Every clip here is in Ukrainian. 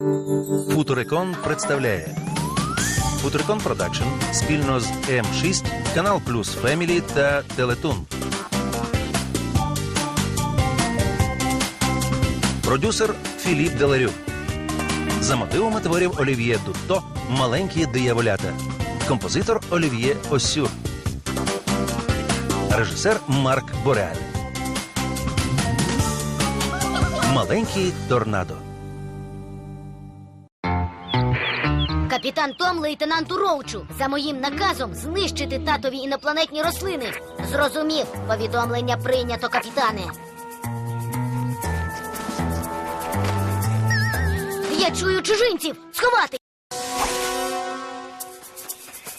Футурикон представляє Футурикон Продакшн спільно з М6, Канал Плюс Фемілі та Телетун. Продюсер Філіп Деларюк. За мотивами творів Олів'є Дутто Маленькі дияволята. Композитор Олів'є Осюр. Режисер Марк Бореаль. Маленький торнадо. Капітан Том лейтенанту Роучу за моїм наказом знищити татові інопланетні рослини. Зрозумів, повідомлення прийнято, капітане. Я чую чужинців! Сховати!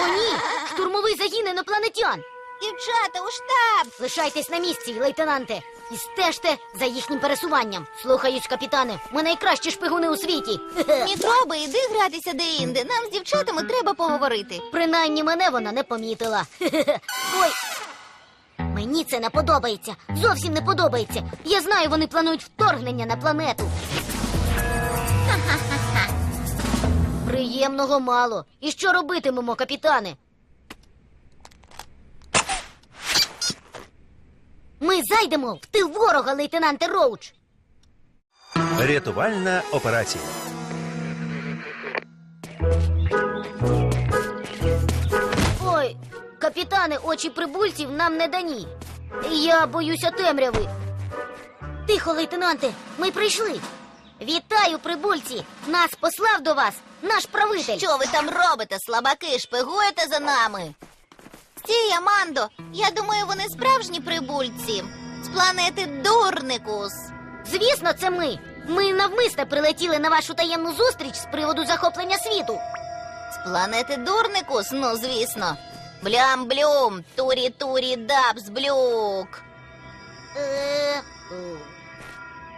О, ні! Штурмовий загін інопланетян! Дівчата у штаб! Лишайтесь на місці, лейтенанте, і стежте за їхнім пересуванням. Слухаюсь, капітане. Ми найкращі шпигуни у світі. Мікроби, іди гратися де-інде. Нам з дівчатами треба поговорити. Принаймні мене вона не помітила. Ой. Мені це не подобається. Зовсім не подобається. Я знаю, вони планують вторгнення на планету. Приємного мало. І що робитимемо, капітане? Ми зайдемо в тил ворога, лейтенанте Роуч. Рятувальна операція. Ой, капітане, очі прибульців нам не дані. Я боюся темряви. Тихо, лейтенанте, ми прийшли. Вітаю, прибульці! Нас послав до вас наш правитель. Що ви там робите, слабаки? Шпигуєте за нами? Стій, Амандо, я думаю, вони справжні прибульці. З планети Дурникус. Звісно, це ми. Ми навмисне прилетіли на вашу таємну зустріч з приводу захоплення світу. З планети Дурникус, ну звісно. Блям-блюм, турі-турі дабс блюк. Е,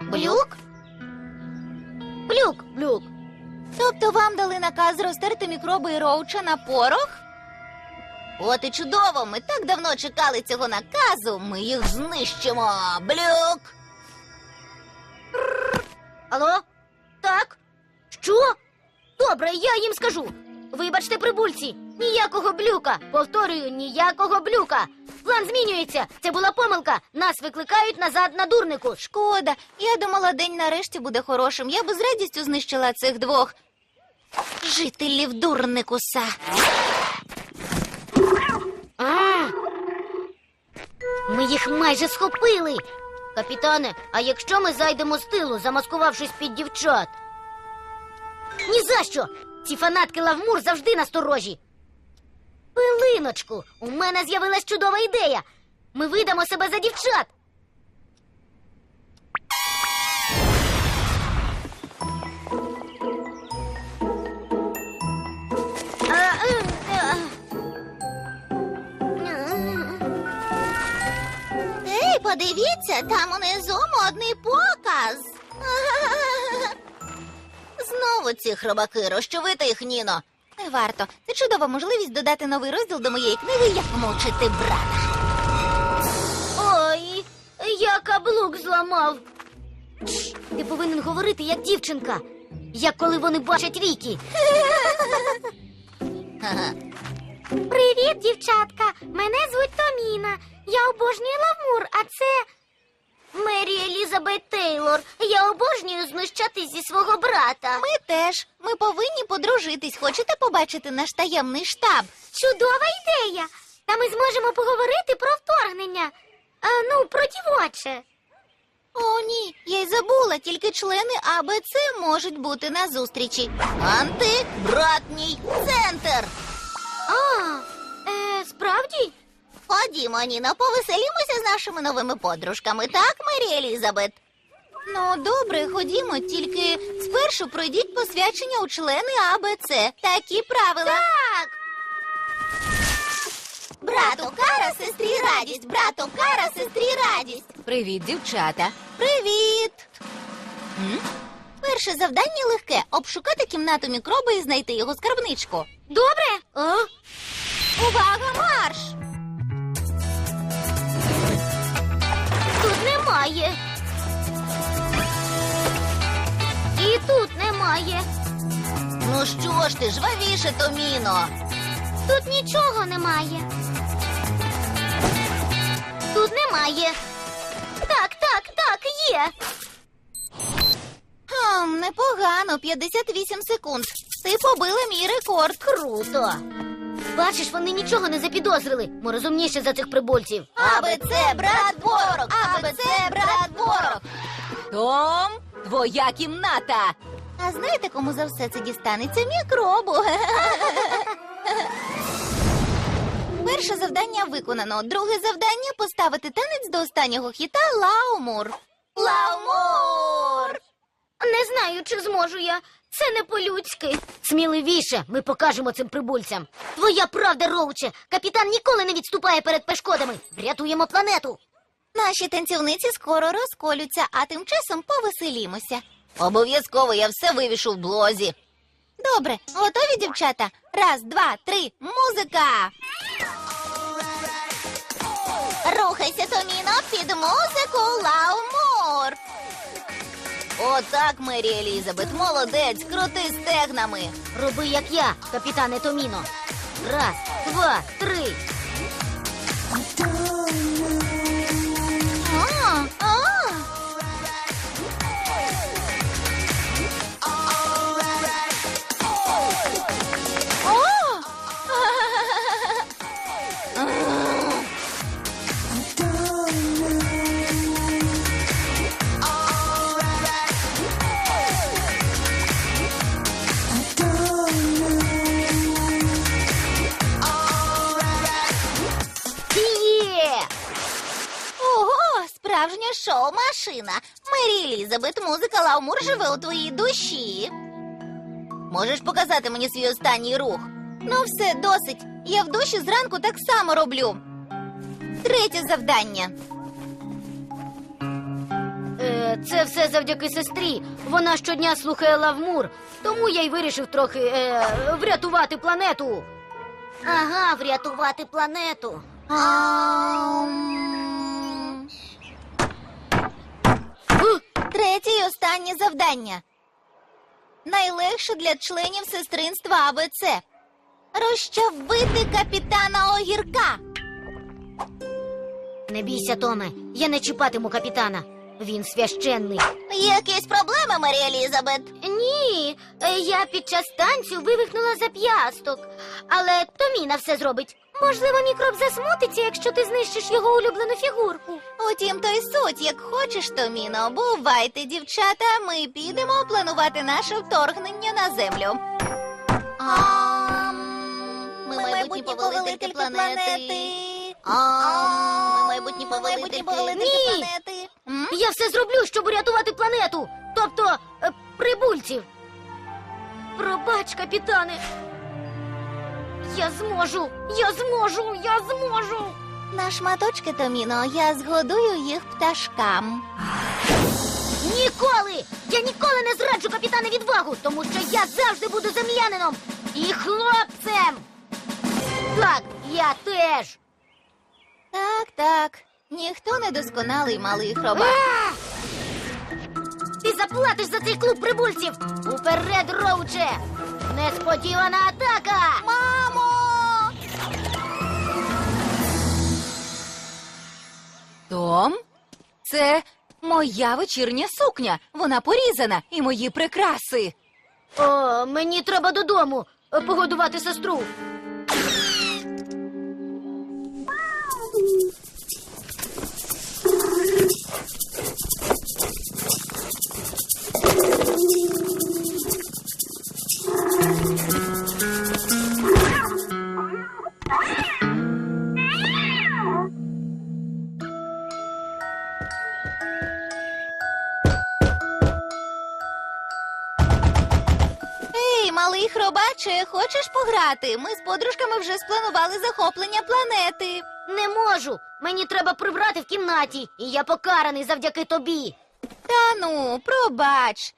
Блюк? Блюк, блюк. Тобто вам дали наказ розтерти мікроби і роуча на порох? От і чудово, ми так давно чекали цього наказу, ми їх знищимо. Блюк! Алло? Так? Що? Добре, я їм скажу. Вибачте, прибульці, ніякого блюка. Повторюю, ніякого блюка. План змінюється. Це була помилка. Нас викликають назад на дурнику. Шкода, я думала, день нарешті буде хорошим. Я би з радістю знищила цих двох жителів Дурникуса. А! Ми їх майже схопили. Капітане, а якщо ми зайдемо з тилу, замаскувавшись під дівчат? Ні за що! Ці фанатки Лавмур завжди насторожі. Пилиночку, у мене з'явилась чудова ідея. Ми видамо себе за дівчат. Подивіться, там унизу модний показ. Знову ці хробаки, розчовити їх, Ніно. Не варто. Це чудова можливість додати новий розділ до моєї книги Як мовчити брата. Ой, я каблук зламав. Ти повинен говорити як дівчинка, як коли вони бачать Рікі. Привіт, дівчатка. Мене звуть Томіна. Я обожнюю Лавмур, а це Мері Елізабет Тейлор. Я обожнюю знущатись зі свого брата. Ми теж. Ми повинні подружитись. Хочете побачити наш таємний штаб? Чудова ідея. Та ми зможемо поговорити про вторгнення. А, ну, про дівоче. О, ні, я й забула, тільки члени АБЦ можуть бути на зустрічі. Антибратній центр. А, е, справді? Ходімо, Ніно, повеселімося з нашими новими подружками, так, Мері Елізабет? Ну, добре, ходімо, тільки спершу пройдіть посвячення у члени АБЦ. Такі правила. Так. Брату кара, сестрі радість, брату кара, сестрі радість. Привіт, дівчата. Привіт. М? Перше завдання легке обшукати кімнату мікроби і знайти його скарбничку. Добре? А? Увага, марш! Немає. І тут немає. Ну що ж ти, жвавіше, Томіно. Тут нічого немає. Тут немає. Так, так, так, є. Хм, непогано, 58 секунд. Ти побила мій рекорд. Круто. Бачиш, вони нічого не запідозрили. Ми розумніші за цих прибульців. Аби це брат ворог, аби це брат ворог. Том, твоя кімната. А знаєте, кому за все це дістанеться мікробу? Перше завдання виконано. Друге завдання поставити танець до останнього хіта Лаумур. Лаумур! Не знаю, чи зможу я. Це не по-людськи. Сміливіше, ми покажемо цим прибульцям. Твоя правда, Роуче. Капітан ніколи не відступає перед перешкодами. Врятуємо планету. Наші танцівниці скоро розколються, а тим часом повеселімося. Обов'язково я все вивішу в блозі. Добре, готові, дівчата? Раз, два, три, музика. Рухайся, Томіно, під музику Лаумур. Отак, Мері Елізабет, молодець, крути стегнами. Роби як я, капітане Томіно. Раз, два, три. Шоу-машина. Мері Елізабет, музика Лаумур живе у твоїй душі. Можеш показати мені свій останній рух? Ну, все, досить. Я в душі зранку так само роблю. Третє завдання. Е, це все завдяки сестрі. Вона щодня слухає лавмур, тому я й вирішив трохи е, врятувати планету. Ага, врятувати планету. Ам. Третє і останнє завдання. Найлегше для членів сестринства АБЦ. Розчавити капітана огірка. Не бійся, Томе, я не чіпатиму капітана. Він священний. Якісь проблеми, Марія Елізабет? Ні, е, я під час танцю вивихнула зап'ясток, але Томіна все зробить. Можливо, мікроб засмутиться, якщо ти знищиш його улюблену фігурку. Утім, то й суть, як хочеш, Томіно. Бувайте, дівчата, ми підемо планувати наше вторгнення на землю. Ми майбутні повелителі планети. Ми майбутні повелителі Ні! планети. М? Я все зроблю, щоб урятувати планету, тобто е, прибульців. Пробач, капітане. Я зможу, я зможу, я зможу. На шматочки, Томіно, я згодую їх пташкам. Ніколи! Я ніколи не зраджу капітана відвагу, тому що я завжди буду землянином і хлопцем. Так, я теж. Так, так. Ніхто не досконалий малий хробак. А! Ти заплатиш за цей клуб прибульців! Уперед, Роуче! Несподівана атака! Мамо! Том, це моя вечірня сукня. Вона порізана і мої прикраси. О, мені треба додому е, погодувати сестру. Ей, малий хробаче, хочеш пограти? Ми з подружками вже спланували захоплення планети. Не можу. Мені треба прибрати в кімнаті, і я покараний завдяки тобі. Та ну, пробач.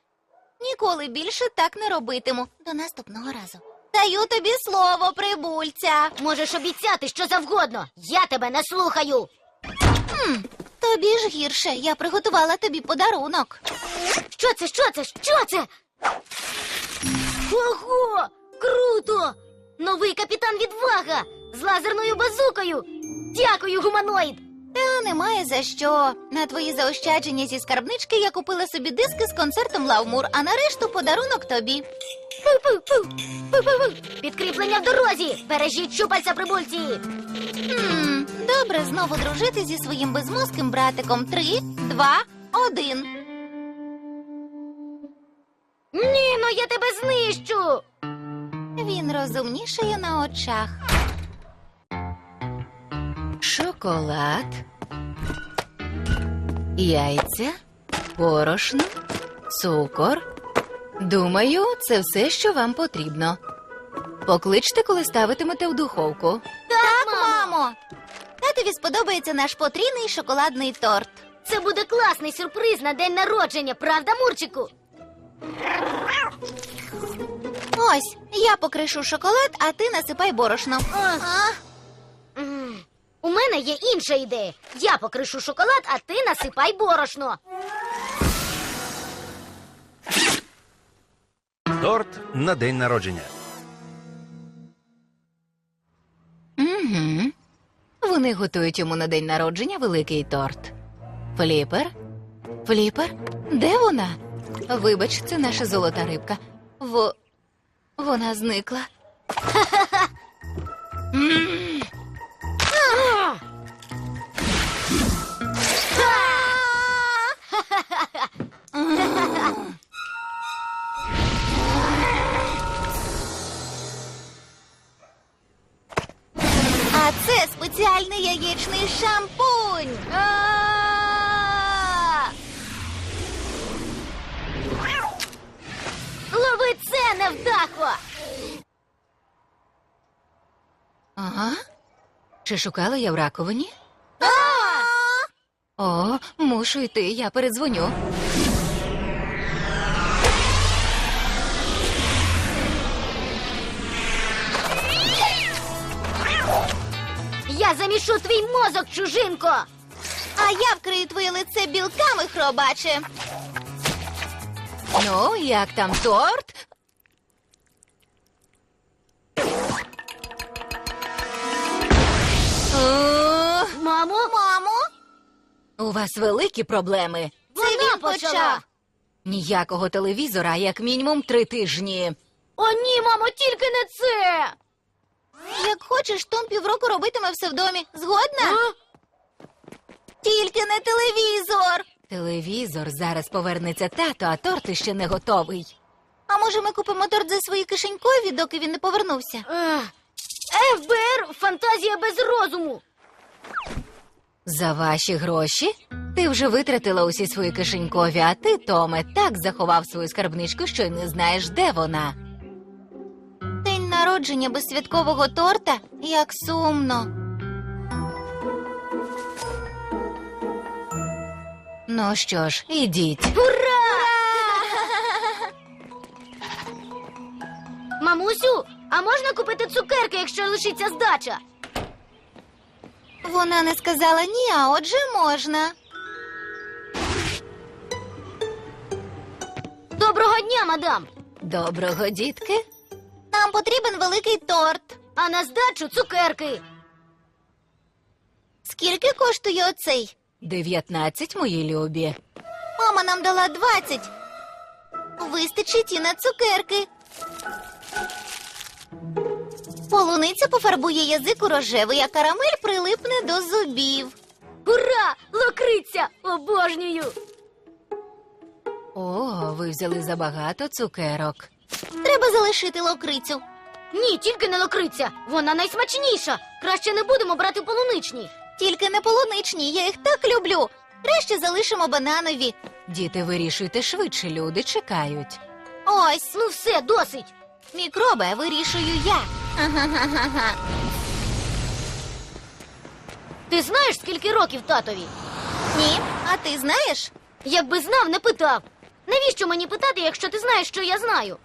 Ніколи більше так не робитиму. До наступного разу. Даю тобі слово, прибульця. Можеш обіцяти що завгодно. Я тебе не слухаю. То Тобі ж гірше, я приготувала тобі подарунок. Що це? Що це? Що це? Ого! Круто! Новий капітан відвага з лазерною базукою. Дякую, гуманоїд! Та немає за що. На твої заощадження зі скарбнички я купила собі диски з концертом Лавмур, а на решту подарунок тобі. Пу-пу-пу! Пу-пу-пу! Підкріплення в дорозі! Бережіть щупальця прибульці! Хм, добре знову дружити зі своїм безмозким братиком. Три, два, один. Ні, ну я тебе знищу! Він розумнішає на очах. Шоколад, яйця, борошно, цукор. Думаю, це все, що вам потрібно. Покличте, коли ставитимете в духовку. Так, мамо. Татові сподобається наш потрійний шоколадний торт. Це буде класний сюрприз на день народження, правда, Мурчику? Ось, я покришу шоколад, а ти насипай борошно. А, М, У мене є інша ідея. Я покришу шоколад, а ти насипай борошно. Торт на день народження. Угу. Вони готують йому на день народження великий торт. Фліпер? Фліпер? Де вона? Вибач, це наша золота рибка. В... Вона зникла. А це спеціальний яєчний шампунь. Чи шукала я в раковині? О, мушу йти, я передзвоню. Я замішу твій мозок, чужинко! А я вкрию твоє лице білками, хробаче. Ну, як там торт? Мамо, Мамо, у вас великі проблеми. він почав. Ніякого телевізора, як мінімум три тижні. О, ні, мамо, тільки не це! як хочеш, Том півроку робитиме все в домі. Згодна? А? Тільки не телевізор. Телевізор зараз повернеться тато, а торт іще не готовий. А може ми купимо торт за свої кишенькові, доки він не повернувся? Ех, ФБР фантазія без розуму. За ваші гроші ти вже витратила усі свої кишенькові, а ти, Томе, так заховав свою скарбничку, що й не знаєш, де вона. День народження без святкового торта? Як сумно. Ну що ж, ідіть. Мамусю, а можна купити цукерки, якщо лишиться здача? Вона не сказала ні, а отже можна. Доброго дня, мадам! Доброго, дітки. Нам потрібен великий торт. А на здачу цукерки. Скільки коштує оцей? Дев'ятнадцять, мої любі. Мама нам дала 20. Вистачить і на цукерки. Полуниця пофарбує язик у рожевий, а карамель прилипне до зубів. Ура! Локриця! Обожнюю! О, ви взяли забагато цукерок. Треба залишити локрицю. Ні, тільки не локриця. Вона найсмачніша. Краще не будемо брати полуничні. Тільки не полуничні, я їх так люблю. Краще залишимо бананові. Діти, вирішуйте швидше, люди чекають. Ось, Ну все, досить. мікроби вирішую я. Ти знаєш, скільки років татові? Ні, а ти знаєш? Якби знав, не питав. Навіщо мені питати, якщо ти знаєш, що я знаю?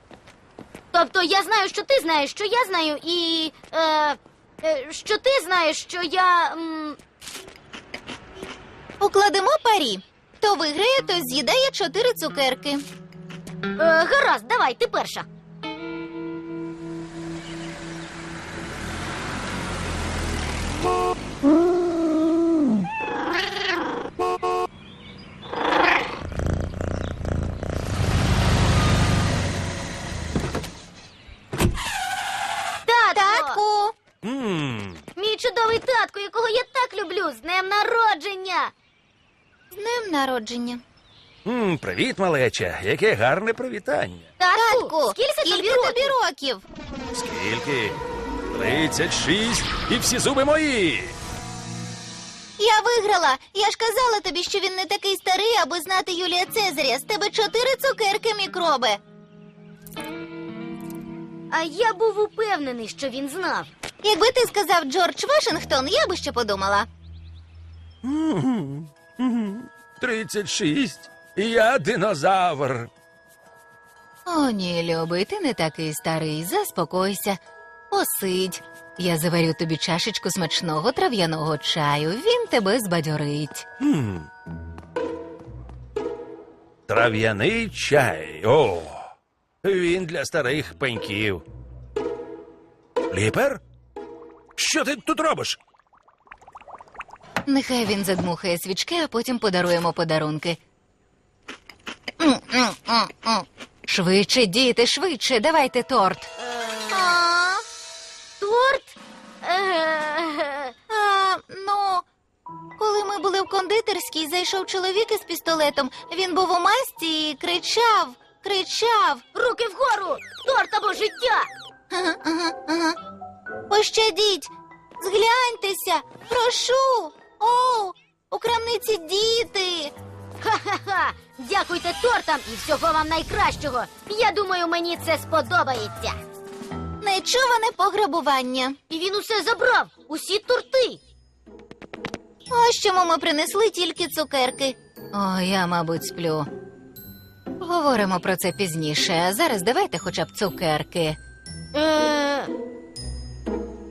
Тобто я знаю, що ти знаєш, що я знаю, і. Е, е, що ти знаєш, що я. М, Укладемо парі. Хто виграє, то з'їдає чотири цукерки. Е, гаразд, давай, ти перша. Татко! Татку! Мм, Мій чудовий татко, якого я так люблю, з днем народження! З днем народження. м, привіт, малеча. Яке гарне привітання. Татку, скільки, скільки тобі тобі років? років? Скільки? Тридцять шість і всі зуби мої. Я виграла. Я ж казала тобі, що він не такий старий, аби знати Юлія Цезаря. З тебе чотири цукерки мікроби. А я був упевнений, що він знав. Якби ти сказав Джордж Вашингтон, я би ще подумала. Мгм, мгм. Тридцять шість. І я динозавр. О, ні, любий, ти не такий старий. Заспокойся. Посидь. Я заварю тобі чашечку смачного трав'яного чаю. Він тебе збадьорить. Трав'яний чай. О, він для старих пеньків. Ліпер? Що ти тут робиш? Нехай він задмухає свічки, а потім подаруємо подарунки. Швидше, діти, швидше, давайте торт. А, Торт? Е, а, ну, коли ми були в кондитерській, зайшов чоловік із пістолетом. Він був у масці і кричав, кричав. Руки вгору! Торт або життя! Ага, ага, ага. Пощадіть, згляньтеся, прошу. О, у крамниці діти. Ха-ха-ха! Дякуйте тортам і всього вам найкращого! Я думаю, мені це сподобається. Нечуване пограбування. І він усе забрав, усі торти. Ось чому ми принесли тільки цукерки. О, я, мабуть, сплю. Говоримо про це пізніше, а зараз давайте хоча б цукерки. Е,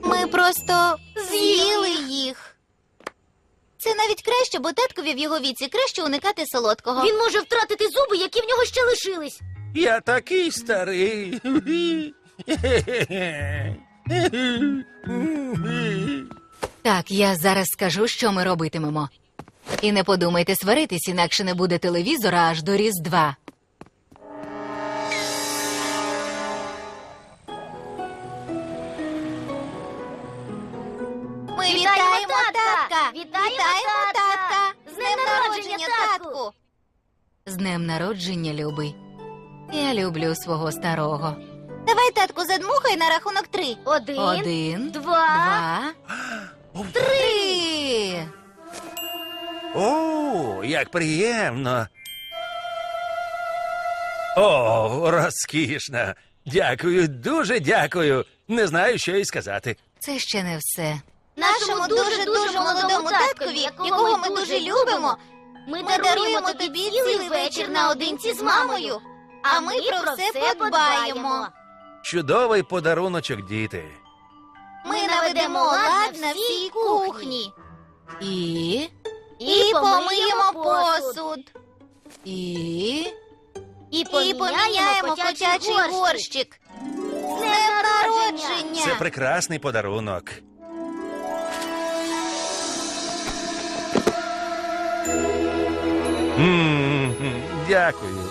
Ми просто з'їли їх. Це навіть краще, бо таткові в його віці краще уникати солодкого. він може втратити зуби, які в нього ще лишились. Я такий старий. Так, я зараз скажу, що ми робитимемо. І не подумайте сваритись, інакше не буде телевізора аж до Різдва. Вітаємо вітаємо татка! татка! Вітаємо татка! З днем народження, татку! З днем народження, любий. Я люблю свого старого. Давай, татку, задмухай на рахунок три. Один, Один, два. два, три. О, як приємно. О, розкішно. Дякую, дуже дякую. Не знаю, що й сказати. Це ще не все. Нашому дуже-дуже молодому таткові, якого ми дуже любимо, Ми, даруємо тобі цілий вечір наодинці з мамою. А ми про все подбаємо. Чудовий подаруночок, діти. Ми наведемо лад на всій кухні І, і помиємо посуд. і. І І поміняємо котячий горщик. З днем народження! Це прекрасний подарунок. М, Дякую.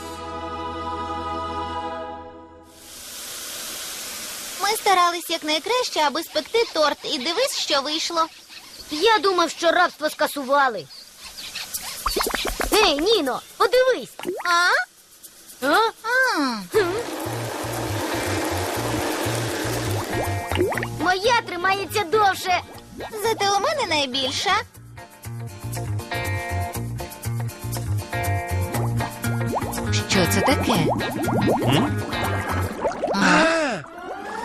Ми старались якнайкраще, аби спекти торт, і дивись, що вийшло. Я думав, що рабство скасували. Гей, Ніно, подивись. А? А? А. Моя тримається довше. Зате у мене найбільша. Що це таке?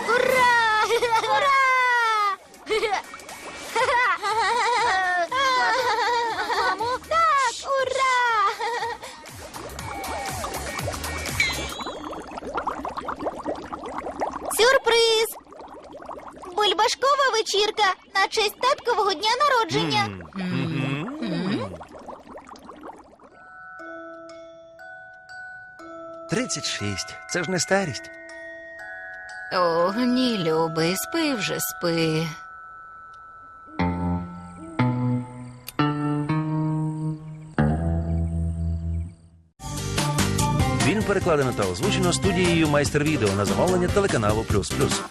Ура! Ура! Мамо, так, ура! Сюрприз! Бульбашкова вечірка на честь таткового дня народження. 36. Це ж не старість. О, ні, любий, спи вже спи. Фільм перекладено та озвучено студією майстер відео на замовлення телеканалу Плюс Плюс.